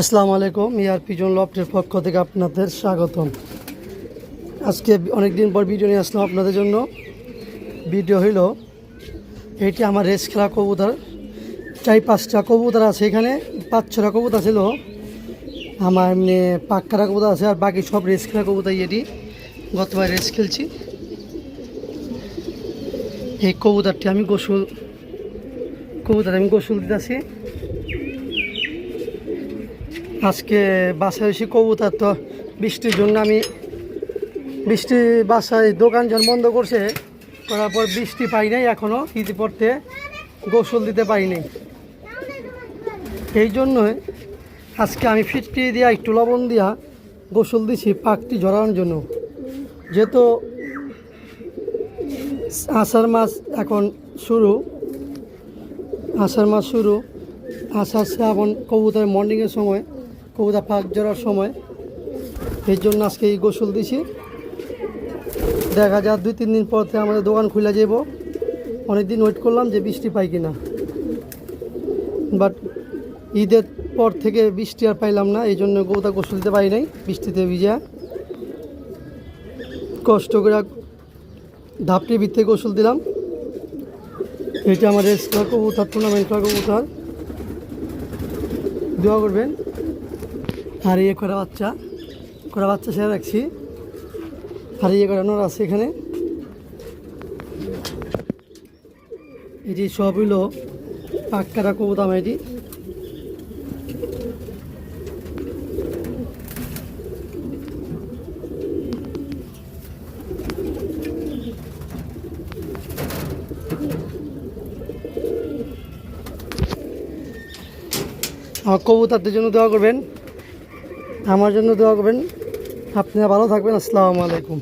আসসালামু আলাইকুম ইয়ার পিজন লফটের পক্ষ থেকে আপনাদের স্বাগতম। আজকে অনেক দিন পর ভিডিও নিয়ে আসলাম আপনাদের জন্য। ভিডিও হইল, এটি আমার রেস খেলা কবুতর। চাই পাঁচটা কবুতর আছে এখানে পাঁচ ছটা কবুতর ছিল। আমার এমনি পাক্কারা কবুতর আছে আর বাকি সব রেস খেলা কবুতর এটি। গতবার রেস খেলছি। এই কবুতরটি আমি গোসল কবুতর আমি গোসল দিতেছি। আজকে বাসায় এসে কবুতর তো বৃষ্টির জন্য আমি বৃষ্টি বাসায় দোকান যখন বন্ধ করছে, করার পর বৃষ্টি পাই নাই এখনও ঈদ গোসল দিতে পারি নাই। এই জন্যই আজকে আমি ফিটটি দিয়া একটু লবণ দিয়া গোসল দিছি পাকটি ঝরানোর জন্য। যেহেতু আষাঢ় মাস এখন শুরু, আষাঢ় মাস শুরু, আষাঢ় শ্রাবণ কবুতরের মর্নিংয়ের সময় কবুতর পাক জড়ার সময়। এই জন্য আজকে এই গোসল দিছি। দেখা যাক দুই, তিন দিন পর থেকে আমাদের দোকান খুলে যাব। অনেক দিন ওয়েট করলাম যে বৃষ্টি পাই কিনা। বাট ঈদের পর থেকে বৃষ্টি আর পাইলাম না, এই জন্য কবুতর গোসল দিতে পারি নাই, বৃষ্টিতে ভিজা। কষ্ট করে ধাপটি ভিত্তে গোসল দিলাম। এটা আমাদের স্টার কবুতর টুর্নামেন্ট কবুতর। দোয়া করবেন। আর ইয়ে করা বাচ্চা করা বাচ্চা সেরে রাখছি আর ইয়ে করানোর আছে এখানে। এটি সব হইল পাক্কারা কবুতাম এটি। কবুতরদের জন্য দোয়া করবেন। আমার জন্য দোয়া করবেন। আপনারা ভালো থাকবেন। আসসালামু আলাইকুম।